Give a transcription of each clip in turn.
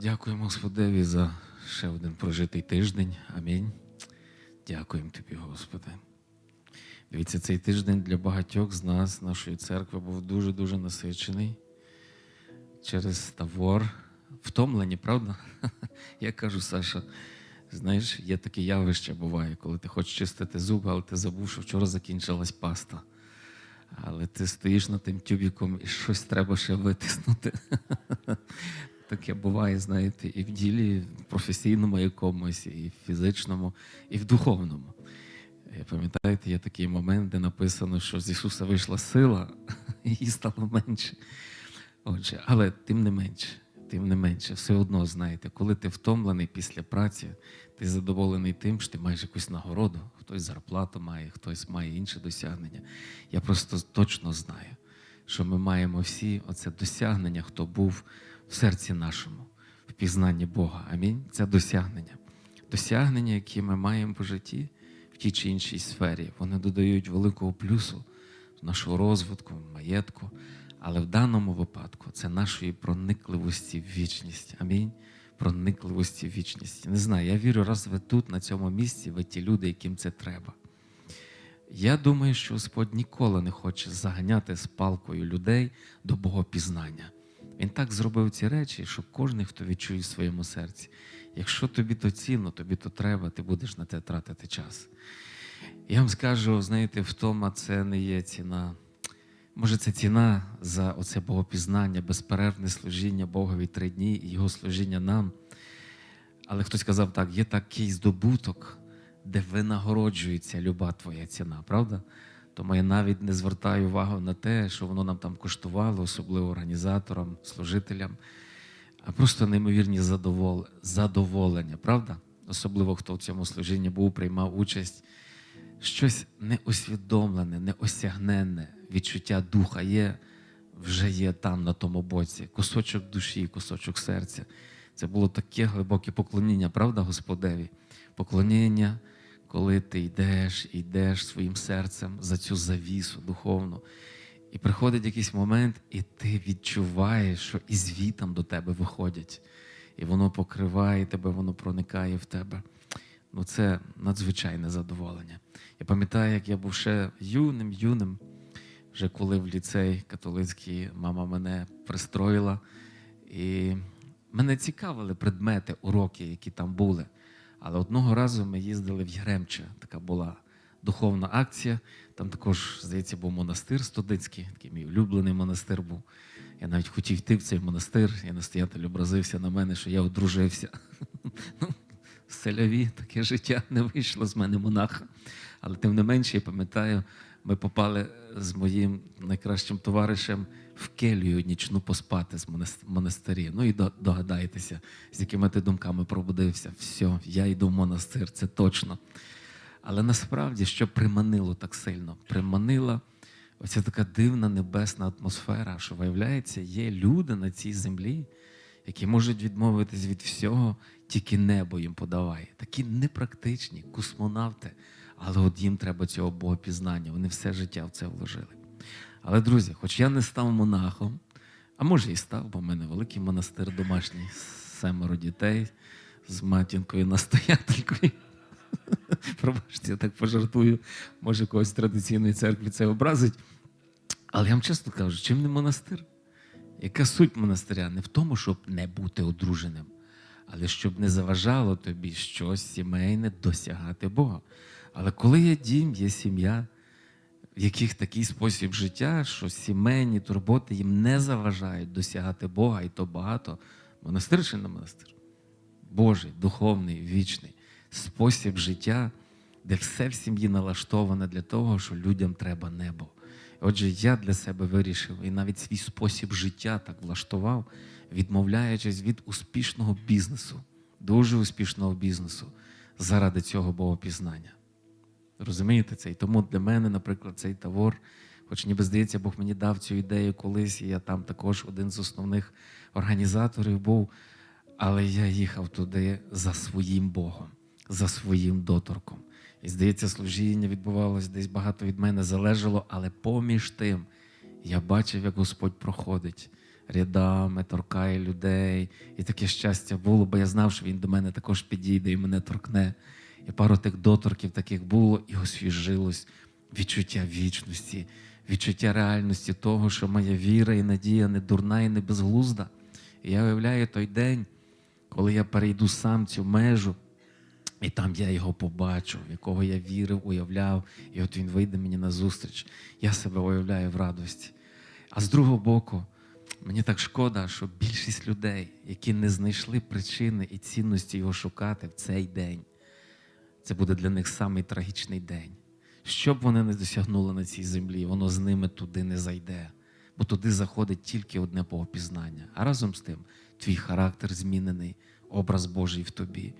Дякуємо Господеві за ще один прожитий тиждень. Амінь. Дякуємо тобі, Господи. Дивіться, цей тиждень для багатьох з нас, нашої церкви, був дуже-дуже насичений через тавор. Втомлені, правда? Я кажу, Саша, знаєш, є таке явище буває, коли ти хочеш чистити зуби, але ти забув, що вчора закінчилась паста. Але ти стоїш над тим тюбіком і щось треба ще витиснути. Таке буває, знаєте, і в ділі професійному якомусь, і в фізичному, і в духовному. Е, Пам'ятаєте, є такий момент, де написано, що з Ісуса вийшла сила, і її стало менше. Отже, але тим не менше, тим не менше, все одно знаєте, коли ти втомлений після праці, ти задоволений тим, що ти маєш якусь нагороду, хтось зарплату має, хтось має інше досягнення. Я просто точно знаю, що ми маємо всі оце досягнення, хто був в серці нашому, в пізнанні Бога. Амінь. Це досягнення. Досягнення, які ми маємо по житті в тій чи іншій сфері, вони додають великого плюсу нашого розвитку, маєтку. Але в даному випадку це нашої проникливості в вічність. Амінь. Проникливості в вічність. Не знаю, я вірю, раз ви тут, на цьому місці, ви ті люди, яким це треба. Я думаю, що Господь ніколи не хоче заганяти з палкою людей до богопізнання. Він так зробив ці речі, що кожен, хто відчує в своєму серці, якщо тобі то цінно, тобі то треба, ти будеш на те тратити час. Я вам скажу, знаєте, втома це не є ціна. Може, це ціна за оце богопізнання, безперервне служіння Богові три дні і Його служіння нам. Але хтось сказав так: є такий здобуток, де винагороджується люба твоя ціна, правда? Тому я навіть не звертаю увагу на те, що воно нам там коштувало, особливо організаторам, служителям, а просто неймовірні задовол... задоволення, правда? Особливо хто в цьому служінні був, приймав участь. Щось неосвідомлене, неосягненне відчуття духа є, вже є там, на тому боці. Кусочок душі, кусочок серця. Це було таке глибоке поклоніння, правда, Господеві? Поклоніння, коли ти йдеш, йдеш своїм серцем за цю завісу духовну. І приходить якийсь момент, і ти відчуваєш, що і звітом до тебе виходять. І воно покриває тебе, воно проникає в тебе. Ну, це надзвичайне задоволення. Я пам'ятаю, як я був ще юним, юним, вже коли в ліцей католицький мама мене пристроїла. І мене цікавили предмети, уроки, які там були. Але одного разу ми їздили в Яремче, така була духовна акція. Там також, здається, був монастир студентський, такий мій улюблений монастир був. Я навіть хотів йти в цей монастир, і настоятель образився на мене, що я одружився. Ну, селяві, таке життя не вийшло з мене монаха. Але тим не менше, я пам'ятаю, ми попали з моїм найкращим товаришем в келію нічну поспати з монас- монастирі. Ну і до- догадаєтеся, з якими ти думками пробудився. Все, я йду в монастир, це точно. Але насправді, що приманило так сильно? Приманила оця така дивна небесна атмосфера, що виявляється, є люди на цій землі, які можуть відмовитись від всього, тільки небо їм подаває. Такі непрактичні космонавти, але от їм треба цього богопізнання. Вони все життя в це вложили. Але, друзі, хоч я не став монахом, а може і став, бо в мене великий монастир домашній, семеро дітей з матінкою настоятелькою. Пробачте, я так пожартую, може когось традиційної церкви це образить. Але я вам чесно кажу, чим не монастир? Яка суть монастиря? Не в тому, щоб не бути одруженим, але щоб не заважало тобі щось сімейне досягати Бога. Але коли є дім, є сім'я, в яких такий спосіб життя, що сімейні турботи їм не заважають досягати Бога, і то багато. Монастир чи не монастир? Божий, духовний, вічний спосіб життя, де все в сім'ї налаштоване для того, що людям треба небо. Отже, я для себе вирішив і навіть свій спосіб життя так влаштував, відмовляючись від успішного бізнесу, дуже успішного бізнесу заради цього богопізнання. Розумієте це? І тому для мене, наприклад, цей тавор, хоч ніби здається, Бог мені дав цю ідею колись, і я там також один з основних організаторів був, але я їхав туди за своїм Богом, за своїм доторком. І здається, служіння відбувалося десь багато від мене залежало, але поміж тим я бачив, як Господь проходить рядами, торкає людей. І таке щастя було, бо я знав, що він до мене також підійде і мене торкне. І пару тих доторків таких було, і освіжилось відчуття вічності, відчуття реальності того, що моя віра і надія не дурна і не безглузда. І я уявляю той день, коли я перейду сам цю межу, і там я його побачу, в якого я вірив, уявляв, і от він вийде мені на зустріч. Я себе уявляю в радості. А з другого боку, мені так шкода, що більшість людей, які не знайшли причини і цінності його шукати в цей день, це буде для них самий трагічний день. Що б вони не досягнули на цій землі, воно з ними туди не зайде. Бо туди заходить тільки одне богопізнання. А разом з тим, твій характер змінений, образ Божий в тобі,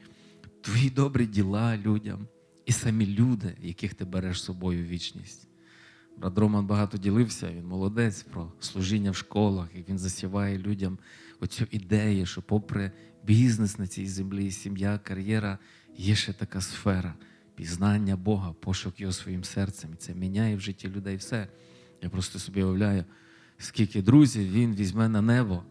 твої добрі діла людям і самі люди, яких ти береш з собою в вічність. Брат Роман багато ділився, він молодець про служіння в школах, і він засіває людям оцю ідею, що попри бізнес на цій землі, сім'я, кар'єра, є ще така сфера пізнання Бога, пошук його своїм серцем. І це міняє в житті людей все. Я просто собі уявляю, скільки друзів він візьме на небо.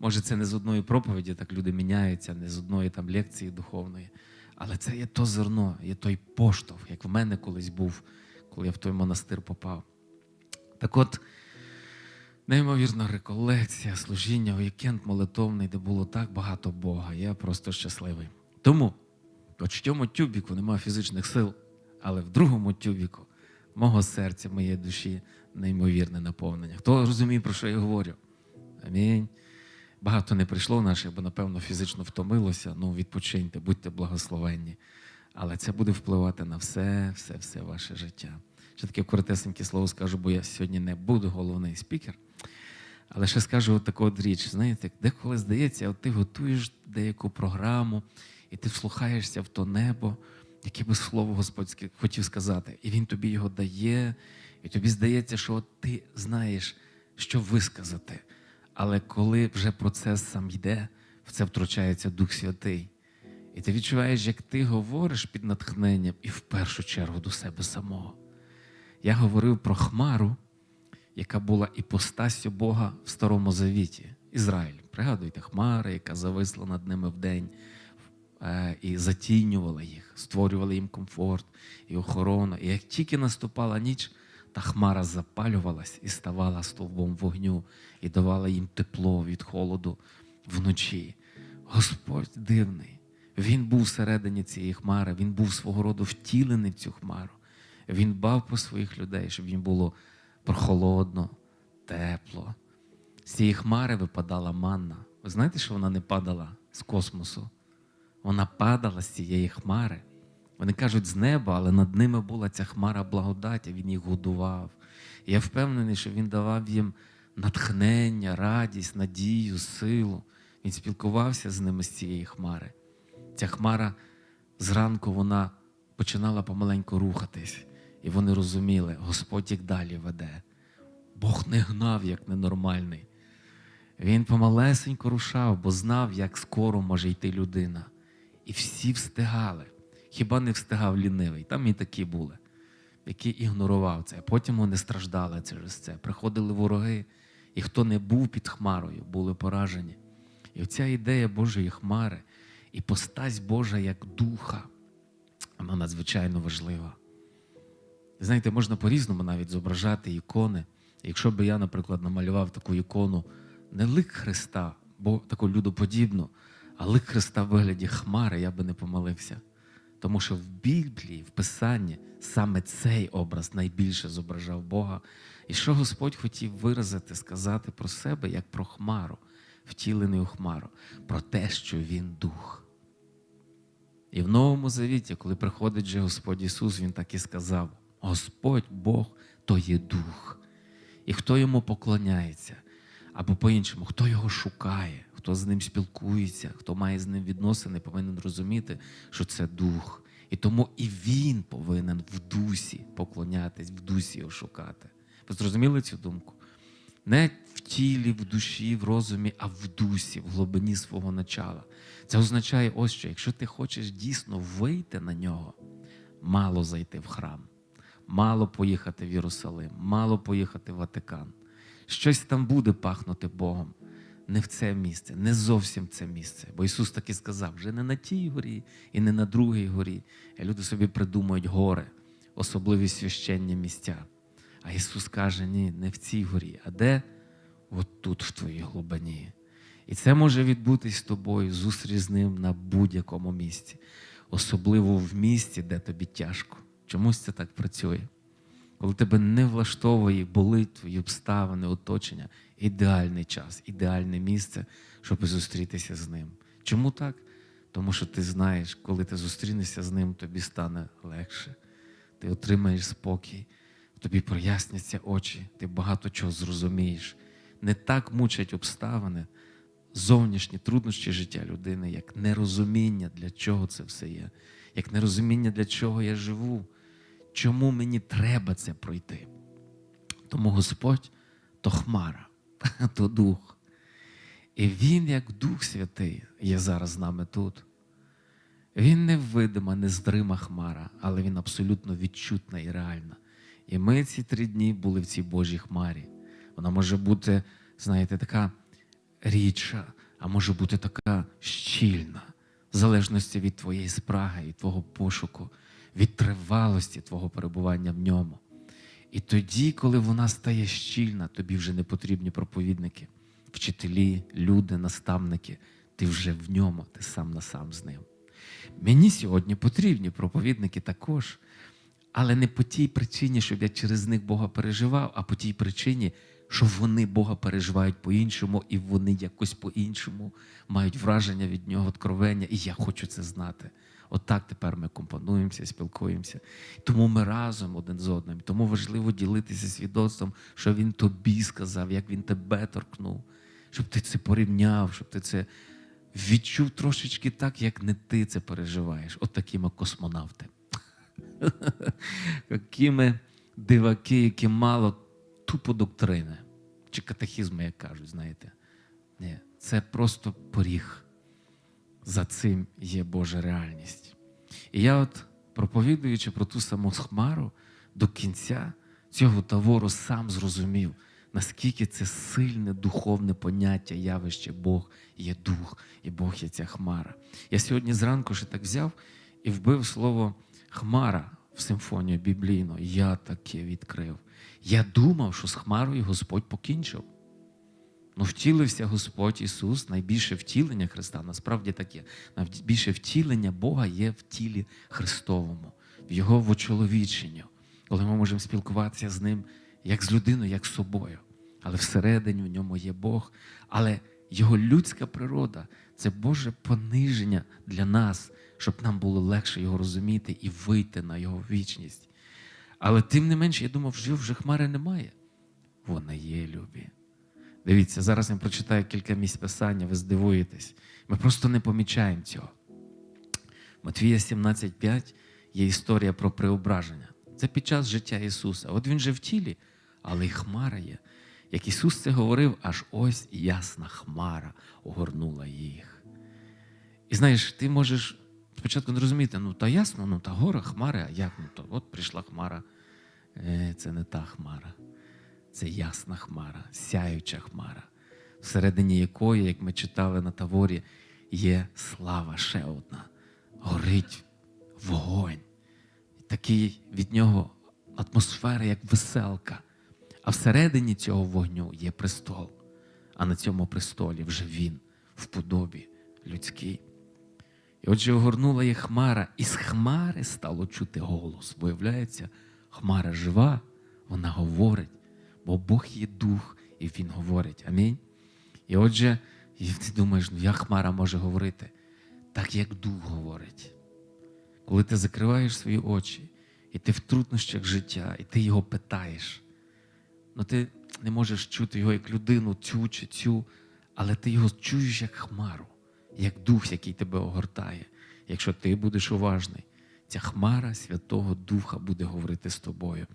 Може, це не з одної проповіді, так люди міняються, не з одної там лекції духовної. Але це є то зерно, є той поштовх, як в мене колись був, коли я в той монастир попав. Так от, неймовірна реколекція, служіння, вікенд молитовний, де було так багато Бога. Я просто щасливий. Тому, в тюбіку немає фізичних сил, але в другому тюбіку мого серця, моєї душі неймовірне наповнення. Хто розуміє, про що я говорю? Амінь. Багато не прийшло наших, бо, напевно, фізично втомилося. Ну, відпочиньте, будьте благословенні. Але це буде впливати на все, все, все ваше життя. Ще таке коротесеньке слово скажу, бо я сьогодні не буду головний спікер. Але ще скажу от таку от річ. Знаєте, деколи здається, от ти готуєш деяку програму, і ти вслухаєшся в то небо, яке би слово Господське хотів сказати, і він тобі його дає, і тобі здається, що от ти знаєш, що висказати. Але коли вже процес сам йде, в це втручається Дух Святий. І ти відчуваєш, як ти говориш під натхненням і в першу чергу до себе самого. Я говорив про Хмару, яка була іпостастю Бога в Старому Завіті. Ізраїль. Пригадуйте, Хмара, яка зависла над ними вдень і затінювала їх, створювала їм комфорт і охорону. І як тільки наступала ніч, та хмара запалювалась і ставала стовбом вогню, і давала їм тепло від холоду вночі. Господь дивний. Він був всередині цієї хмари, він був свого роду втілений в цю хмару. Він бав про своїх людей, щоб їм було прохолодно, тепло. З цієї хмари випадала манна. Ви знаєте, що вона не падала з космосу? Вона падала з цієї хмари. Вони кажуть з неба, але над ними була ця хмара благодаті, він їх годував. Я впевнений, що він давав їм натхнення, радість, надію, силу. Він спілкувався з ними з цієї хмари. Ця хмара зранку вона починала помаленьку рухатись, і вони розуміли, Господь їх далі веде. Бог не гнав, як ненормальний. Він помалесенько рушав, бо знав, як скоро може йти людина. І всі встигали. Хіба не встигав лінивий? Там і такі були, які ігнорував це. Потім вони страждали через це. Приходили вороги, і хто не був під хмарою, були поражені. І оця ідея Божої хмари і постать Божа як духа, вона надзвичайно важлива. Знаєте, можна по-різному навіть зображати ікони. Якщо би я, наприклад, намалював таку ікону, не лик Христа, бо таку людоподібну, а лик Христа в вигляді хмари, я би не помилився. Тому що в Біблії, в Писанні, саме цей образ найбільше зображав Бога. І що Господь хотів виразити, сказати про себе як про хмару, втілений у хмару, про те, що Він дух. І в Новому Завіті, коли приходить же Господь Ісус, Він так і сказав: Господь Бог то є дух. І хто йому поклоняється, або по-іншому, хто його шукає, хто з ним спілкується, хто має з ним відносини, повинен розуміти, що це дух. І тому і він повинен в дусі поклонятись, в дусі його шукати. Ви зрозуміли цю думку? Не в тілі, в душі, в розумі, а в дусі, в глибині свого начала. Це означає ось що, якщо ти хочеш дійсно вийти на нього, мало зайти в храм, мало поїхати в Єрусалим, мало поїхати в Ватикан. щось там буде пахнути Богом. Не в це місце, не зовсім це місце. Бо Ісус таки сказав: вже не на тій горі і не на другій горі. І люди собі придумують гори, особливі священні місця. А Ісус каже: ні, не в цій горі, а де? От тут, в твоїй глибині. І це може відбутись з тобою, зустріч з ним на будь-якому місці, особливо в місці, де тобі тяжко. Чомусь це так працює. Коли тебе не влаштовує, болить твої обставини, оточення, ідеальний час, ідеальне місце, щоб зустрітися з ним. Чому так? Тому що ти знаєш, коли ти зустрінешся з ним, тобі стане легше. Ти отримаєш спокій, тобі проясняться очі, ти багато чого зрозумієш. Не так мучать обставини, зовнішні труднощі життя людини, як нерозуміння, для чого це все є, як нерозуміння, для чого я живу, чому мені треба це пройти. Тому Господь то хмара, то дух. І Він, як Дух Святий, є зараз з нами тут. Він невидима, незрима хмара, але він абсолютно відчутна і реальна. І ми ці три дні були в цій Божій хмарі. Вона може бути, знаєте, така рідша, а може бути така щільна, в залежності від твоєї спраги і твого пошуку, від тривалості твого перебування в ньому. І тоді, коли вона стає щільна, тобі вже не потрібні проповідники, вчителі, люди, наставники. Ти вже в ньому, ти сам на сам з ним. Мені сьогодні потрібні проповідники також, але не по тій причині, щоб я через них Бога переживав, а по тій причині, що вони Бога переживають по-іншому, і вони якось по-іншому мають враження від нього, откровення, і я хочу це знати. Отак тепер ми компонуємося, спілкуємося. Тому ми разом один з одним. Тому важливо ділитися свідоцтвом, що він тобі сказав, як він тебе торкнув, щоб ти це порівняв, щоб ти це відчув трошечки так, як не ти це переживаєш. От такі ми космонавти. Які ми диваки, які мало тупо доктрини чи катехізми, як кажуть, знаєте. Ні, це просто поріг. За цим є Божа реальність. І я, от, проповідуючи про ту саму хмару, до кінця цього тавору сам зрозумів, наскільки це сильне духовне поняття, явище Бог є дух, і Бог є ця хмара. Я сьогодні зранку ще так взяв і вбив слово хмара в симфонію біблійну. Я таке відкрив. Я думав, що з хмарою Господь покінчив. Ну, втілився Господь Ісус, найбільше втілення Христа, насправді таке. Найбільше втілення Бога є в тілі Христовому, в Його вочоловіченню, коли ми можемо спілкуватися з Ним як з людиною, як з собою. Але всередині в ньому є Бог. Але Його людська природа це Боже пониження для нас, щоб нам було легше його розуміти і вийти на Його вічність. Але тим не менше, я думав, що вже хмари немає. Вона є, любі. Дивіться, зараз я прочитаю кілька місць писання, ви здивуєтесь. Ми просто не помічаємо цього. Матвія 17,5 є історія про преображення. Це під час життя Ісуса. От Він же в тілі, але й хмара є. Як Ісус це говорив, аж ось ясна хмара огорнула їх. І знаєш, ти можеш спочатку не розуміти, ну та ясно, ну та гора, хмари, а як? Ну то от прийшла хмара. Е, Це не та хмара. Це ясна хмара, сяюча хмара, всередині якої, як ми читали на таворі, є слава ще одна. Горить вогонь. Такий від нього атмосфера, як веселка. А всередині цього вогню є престол. А на цьому престолі вже він в подобі людській. І отже, огорнула їх хмара, і з хмари стало чути голос. Виявляється, хмара жива, вона говорить бо Бог є дух, і Він говорить. Амінь. І отже, і ти думаєш, ну як Хмара може говорити? Так як дух говорить. Коли ти закриваєш свої очі, і ти в труднощах життя, і ти його питаєш, ну ти не можеш чути його як людину, цю чи цю, але ти його чуєш як хмару, як дух, який тебе огортає. Якщо ти будеш уважний, ця хмара Святого Духа буде говорити з тобою.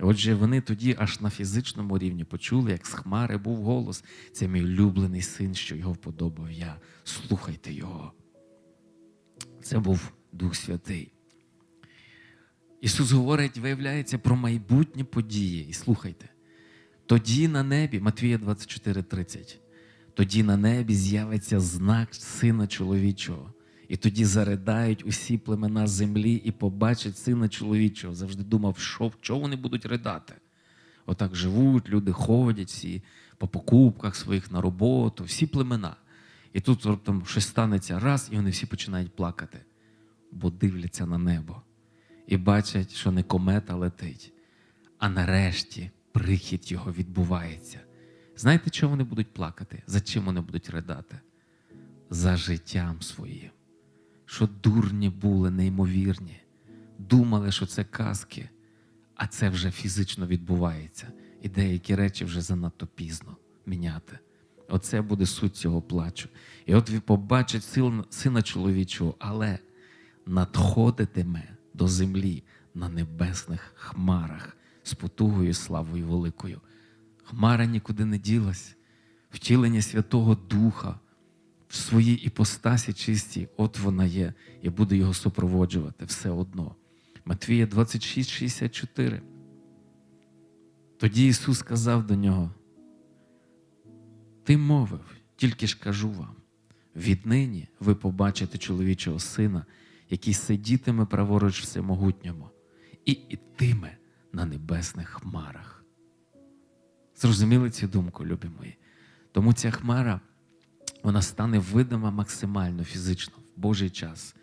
Отже, вони тоді аж на фізичному рівні почули, як з хмари був голос. Це мій улюблений син, що його вподобав я. Слухайте його. Це був Дух Святий. Ісус говорить, виявляється, про майбутні події. І слухайте, Тоді на небі, Матвія 24:30, тоді на небі з'явиться знак Сина чоловічого, і тоді заридають усі племена землі і побачать сина чоловічого. Завжди думав, що чого вони будуть ридати. Отак живуть, люди ходять всі по покупках своїх на роботу, всі племена. І тут раптом щось станеться раз, і вони всі починають плакати, бо дивляться на небо і бачать, що не комета летить, а нарешті прихід його відбувається. Знаєте, чого вони будуть плакати? За чим вони будуть ридати? За життям своїм. Що дурні були, неймовірні, думали, що це казки, а це вже фізично відбувається. І деякі речі вже занадто пізно міняти. Оце буде суть цього плачу. І от ви побачать сил- сина чоловічого, але надходитиме до землі на небесних хмарах з потугою славою великою. Хмара нікуди не ділась, втілення Святого Духа в своїй іпостасі чистій, от вона є, і буде його супроводжувати все одно. Матвія 26, 64. Тоді Ісус сказав до нього: Ти мовив, тільки ж кажу вам: віднині ви побачите чоловічого сина, який сидітиме праворуч всемогутньому, і ітиме на небесних хмарах. Зрозуміли цю думку, любі мої? Тому ця хмара вона стане видима максимально фізично в Божий час,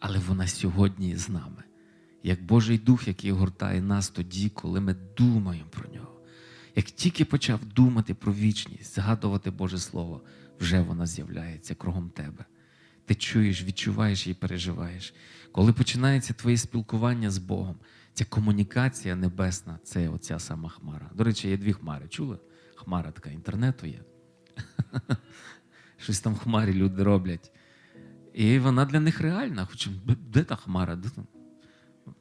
але вона сьогодні з нами, як Божий Дух, який гортає нас тоді, коли ми думаємо про нього. Як тільки почав думати про вічність, згадувати Боже Слово, вже вона з'являється кругом тебе. Ти чуєш, відчуваєш і переживаєш. Коли починається твоє спілкування з Богом, ця комунікація небесна це оця сама хмара. До речі, є дві хмари. Чули? Хмара така інтернету є. Щось там хмарі люди роблять. І вона для них реальна. Хоч де- та хмара?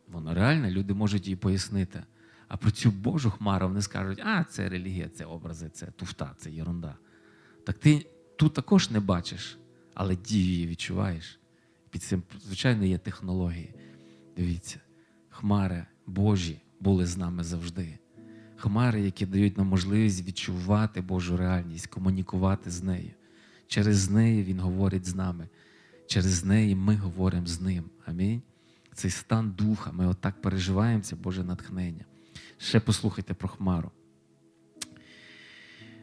Вона реальна, люди можуть її пояснити. А про цю Божу хмару вони скажуть, а це релігія, це образи, це туфта, це єрунда. Так ти тут також не бачиш, але дію її відчуваєш. Під цим, звичайно, є технології. Дивіться, хмари Божі були з нами завжди. Хмари, які дають нам можливість відчувати Божу реальність, комунікувати з нею. Через неї Він говорить з нами. Через неї ми говоримо з ним. Амінь. Цей стан духа, ми отак переживаємо це Боже натхнення. Ще послухайте про Хмару.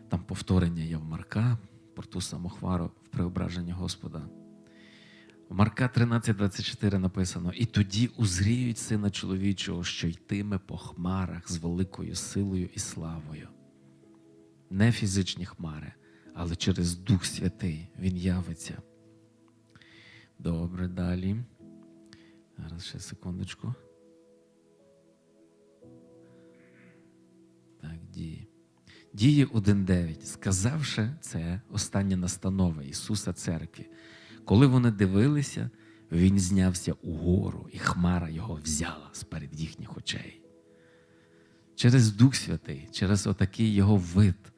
Там повторення є в Марка, про ту саму хмару в преображенні Господа. У Марка 13:24 написано: І тоді узріють сина чоловічого, що йтиме по хмарах з великою силою і славою. Не фізичні хмари, але через Дух Святий Він явиться. Добре, далі. Зараз ще секундочку. Так, дії. Дії 1.9. Сказавши це, остання настанова Ісуса Церкві. Коли вони дивилися, Він знявся угору, і хмара його взяла з-перед їхніх очей. Через Дух Святий, через отакий його вид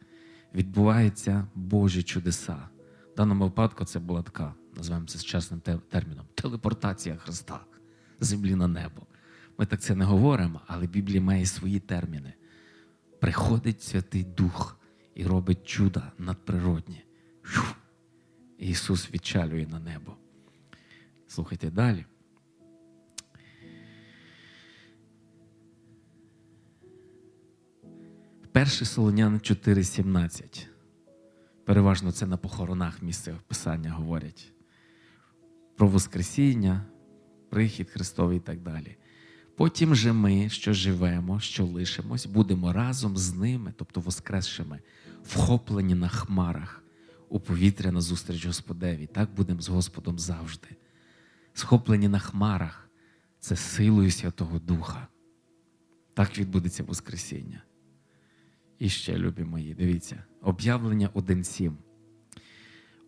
відбуваються Божі чудеса. В даному випадку це була така, називаємо це сучасним те- терміном, телепортація Христа з землі на небо. Ми так це не говоримо, але Біблія має свої терміни. Приходить Святий Дух і робить чуда надприродні. Ісус відчалює на небо. Слухайте далі. Перший Солонян 4,17. Переважно це на похоронах місце Писання говорять. Про Воскресіння, прихід Христовий і так далі. Потім же ми, що живемо, що лишимось, будемо разом з ними, тобто воскресшими, вхоплені на хмарах у повітря на зустріч Господеві. Так будемо з Господом завжди. Схоплені на хмарах це силою Святого Духа. Так відбудеться Воскресіння. І ще, любі мої, дивіться, об'явлення 1.7.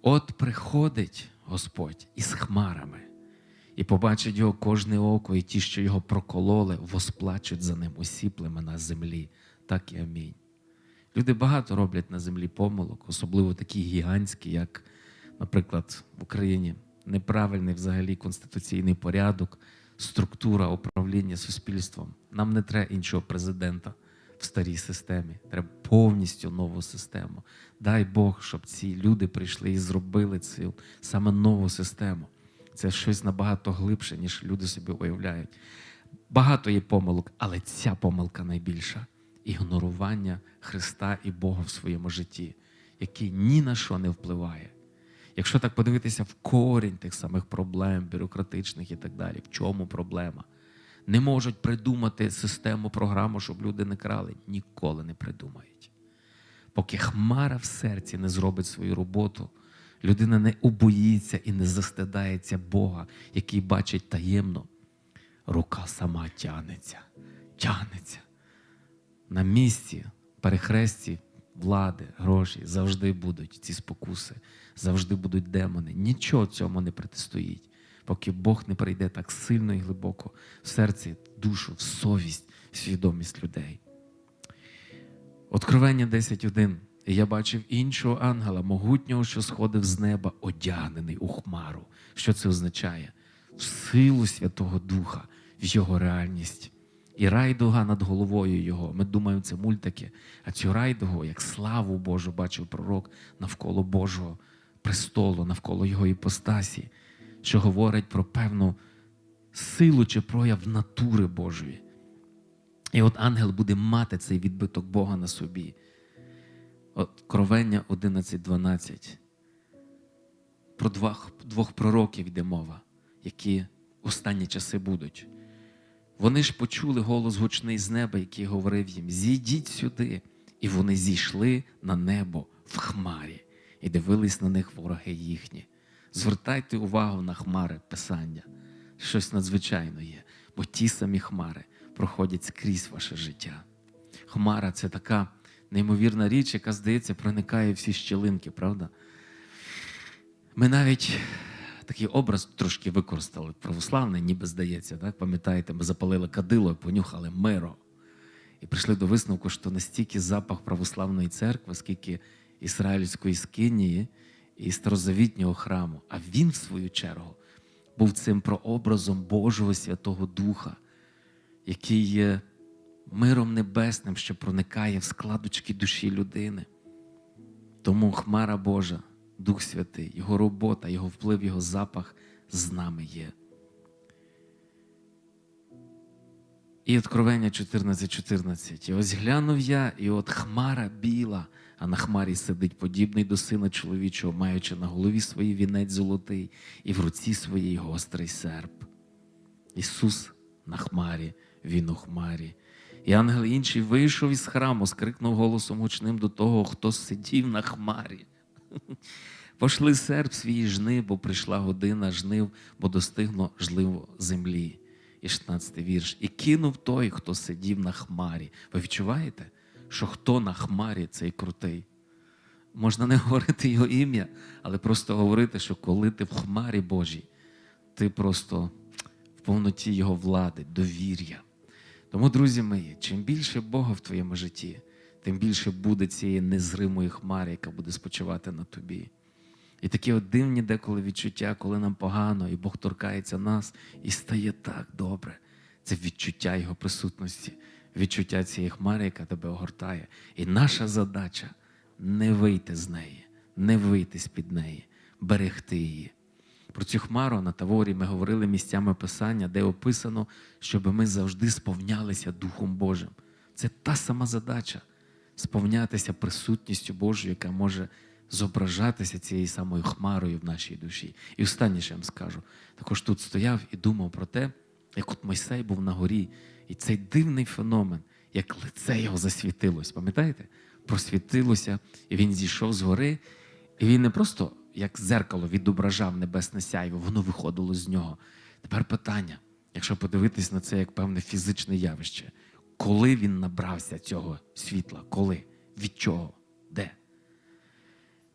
От приходить Господь із хмарами, і побачить його кожне око, і ті, що його прокололи, восплачуть за ним усі племена землі. Так і амінь. Люди багато роблять на землі помилок, особливо такі гігантські, як, наприклад, в Україні неправильний взагалі конституційний порядок, структура управління суспільством. Нам не треба іншого президента. В старій системі. Треба повністю нову систему. Дай Бог, щоб ці люди прийшли і зробили цю саме нову систему. Це щось набагато глибше, ніж люди собі уявляють. Багато є помилок, але ця помилка найбільша ігнорування Христа і Бога в своєму житті, який ні на що не впливає. Якщо так подивитися в корінь тих самих проблем, бюрократичних і так далі, в чому проблема? Не можуть придумати систему, програму, щоб люди не крали. Ніколи не придумають. Поки хмара в серці не зробить свою роботу, людина не убоїться і не застидається Бога, який бачить таємно, рука сама тягнеться, тягнеться. На місці, перехресті влади, гроші завжди будуть ці спокуси, завжди будуть демони. Нічого цьому не протистоїть, поки Бог не прийде так сильно і глибоко в серці, душу, в совість, в свідомість людей. Откровення 10.1. І я бачив іншого ангела, могутнього, що сходив з неба, одягнений у хмару. Що це означає? В силу Святого Духа, в його реальність. І райдуга над головою його. Ми думаємо, це мультики. А цю райдугу, як славу Божу, бачив пророк навколо Божого престолу, навколо його іпостасі, що говорить про певну силу чи прояв натури Божої. І от ангел буде мати цей відбиток Бога на собі. Откровення 11.12. Про двох, двох пророків йде мова, які останні часи будуть. Вони ж почули голос гучний з неба, який говорив їм: Зійдіть сюди. І вони зійшли на небо в хмарі і дивились на них вороги їхні. Звертайте увагу на хмари Писання. Щось надзвичайне є, бо ті самі хмари проходять скрізь ваше життя. Хмара це така неймовірна річ, яка, здається, проникає всі щілинки, правда? Ми навіть такий образ трошки використали православний, ніби здається. Так? Пам'ятаєте, ми запалили кадило і понюхали миро. І прийшли до висновку, що настільки запах православної церкви, скільки ізраїльської скинії і старозавітнього храму. А він, в свою чергу, був цим прообразом Божого Святого Духа, який є миром небесним, що проникає в складочки душі людини. Тому Хмара Божа, Дух Святий, Його робота, Його вплив, Його запах з нами є. І Откровення 14.14. 14. І ось глянув я, і от хмара біла, а на хмарі сидить подібний до сина чоловічого, маючи на голові свій вінець золотий, і в руці своїй гострий серп. Ісус на хмарі, Він у хмарі. І ангел інший вийшов із храму, скрикнув голосом гучним до того, хто сидів на хмарі. Пошли серп свій жни, бо прийшла година жнив, бо достигно жливо землі. І 16 вірш. І кинув той, хто сидів на хмарі. Ви відчуваєте, що хто на хмарі цей крутий? Можна не говорити його ім'я, але просто говорити, що коли ти в хмарі Божій, ти просто в повноті Його влади, довір'я. Тому, друзі мої, чим більше Бога в твоєму житті, тим більше буде цієї незримої хмари, яка буде спочивати на тобі. І такі от дивні деколи відчуття, коли нам погано, і Бог торкається нас і стає так добре. Це відчуття Його присутності, відчуття цієї хмари, яка тебе огортає. І наша задача не вийти з неї, не вийти з-під неї, берегти її. Про цю хмару на Таворі ми говорили місцями Писання, де описано, щоб ми завжди сповнялися Духом Божим. Це та сама задача сповнятися присутністю Божою, яка може зображатися цією самою хмарою в нашій душі. І останнє, що я вам скажу, також тут стояв і думав про те, як от Мойсей був на горі, і цей дивний феномен, як лице його засвітилось. Пам'ятаєте? Просвітилося, і він зійшов з гори, і він не просто як зеркало відображав небесне сяйво, воно виходило з нього. Тепер питання, якщо подивитись на це як певне фізичне явище, коли він набрався цього світла? Коли? Від чого? Де?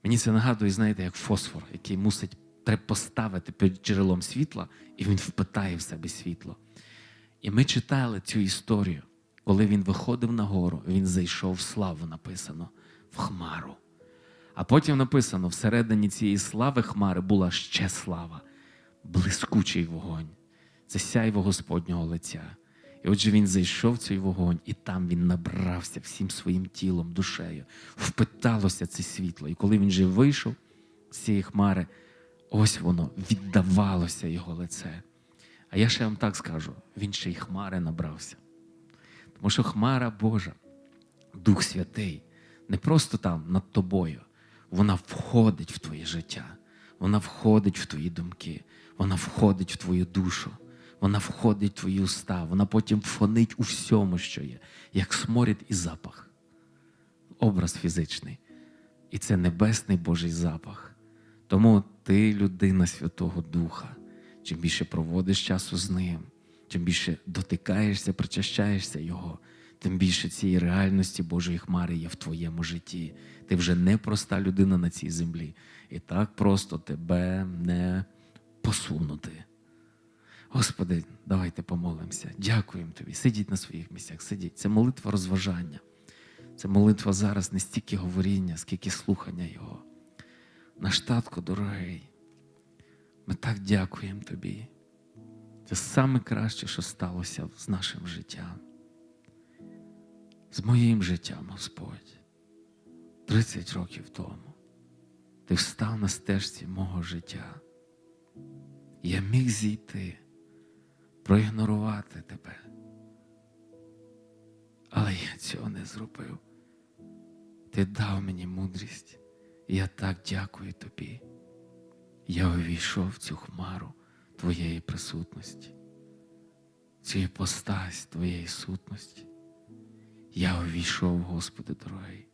Мені це нагадує, знаєте, як фосфор, який мусить поставити під джерелом світла, і він впитає в себе світло. І ми читали цю історію, коли він виходив на гору, він зайшов в славу, написано, в хмару. А потім написано: всередині цієї слави хмари була ще слава, блискучий вогонь. Це сяйво Господнього лиця. І отже, він зайшов в цей вогонь, і там він набрався всім своїм тілом, душею, впиталося це світло. І коли він же вийшов з цієї хмари, ось воно віддавалося його лице. А я ще вам так скажу: він ще й хмари набрався. Тому що Хмара Божа, Дух Святий, не просто там над тобою, вона входить в твоє життя, вона входить в твої думки, вона входить в твою душу, вона входить в твої уста, вона потім фонить у всьому, що є, як сморід і запах. Образ фізичний. І це небесний Божий запах. Тому ти людина Святого Духа. Чим більше проводиш часу з ним, чим більше дотикаєшся, причащаєшся Його, тим більше цієї реальності Божої хмари є в твоєму житті. Ти вже не проста людина на цій землі. І так просто тебе не посунути. Господи, давайте помолимося. Дякуємо Тобі. Сидіть на своїх місцях, сидіть. Це молитва розважання. Це молитва зараз не стільки говоріння, скільки слухання Його. Наш татко дорогий, ми так дякуємо Тобі. Це саме краще, що сталося з нашим життям. З моїм життям, Господь. 30 років тому ти встав на стежці мого життя. Я міг зійти, проігнорувати тебе. Але я цього не зробив. Ти дав мені мудрість, я так дякую тобі. Я увійшов в цю хмару Твоєї присутності, цю іпостась Твоєї сутності. Я увійшов, Господи дорогий,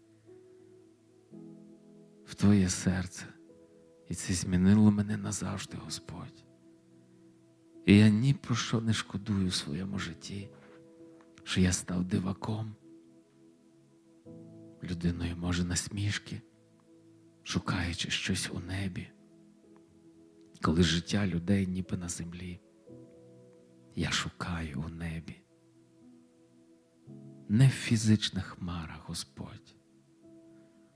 в Твоє серце, і це змінило мене назавжди, Господь. І я ні про що не шкодую в своєму житті, що я став диваком, людиною, може, насмішки, шукаючи щось у небі коли життя людей ніби на землі, я шукаю у небі, не в фізичних хмарах, Господь,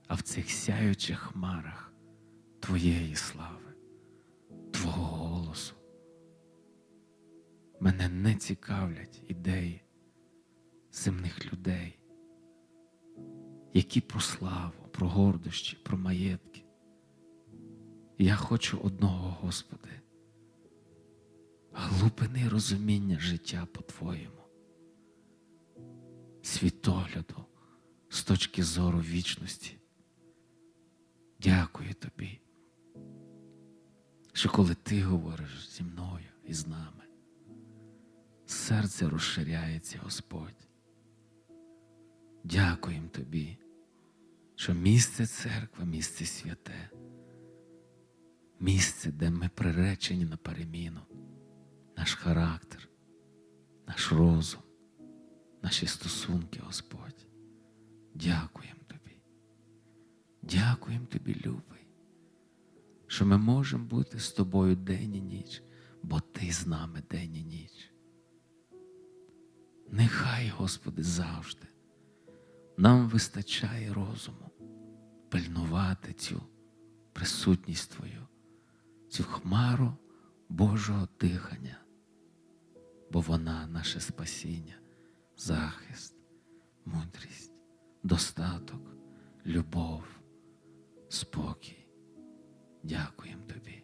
а в цих сяючих хмарах Твоєї слави, Твого голосу. Мене не цікавлять ідеї земних людей, які про славу, про гордощі, про маєтки. Я хочу одного, Господи, глибини розуміння життя по-твоєму, світогляду з точки зору вічності. Дякую тобі, що коли ти говориш зі мною і з нами, серце розширяється, Господь. Дякуємо тобі, що місце церква, місце святе місце, де ми приречені на переміну, наш характер, наш розум, наші стосунки, Господь. Дякуємо Тобі. Дякуємо Тобі, любий, що ми можемо бути з тобою день і ніч, бо Ти з нами день і ніч. Нехай, Господи, завжди нам вистачає розуму пильнувати цю присутність Твою цю хмару Божого дихання, бо вона наше спасіння, захист, мудрість, достаток, любов, спокій. Дякуємо Тобі.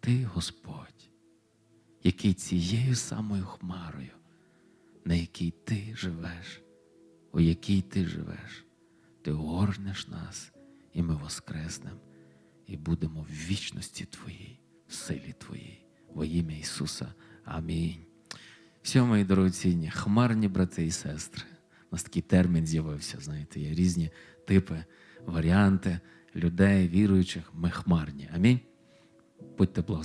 Ти, Господь, який цією самою хмарою, на якій ти живеш, у якій ти живеш, ти огорнеш нас, і ми воскреснемо і будемо в вічності Твоїй, в силі Твоїй, во ім'я Ісуса. Амінь. Все, мої дорогоцінні, хмарні брати і сестри. У нас такий термін з'явився, знаєте, є різні типи, варіанти людей, віруючих. Ми хмарні. Амінь. Будьте благословені.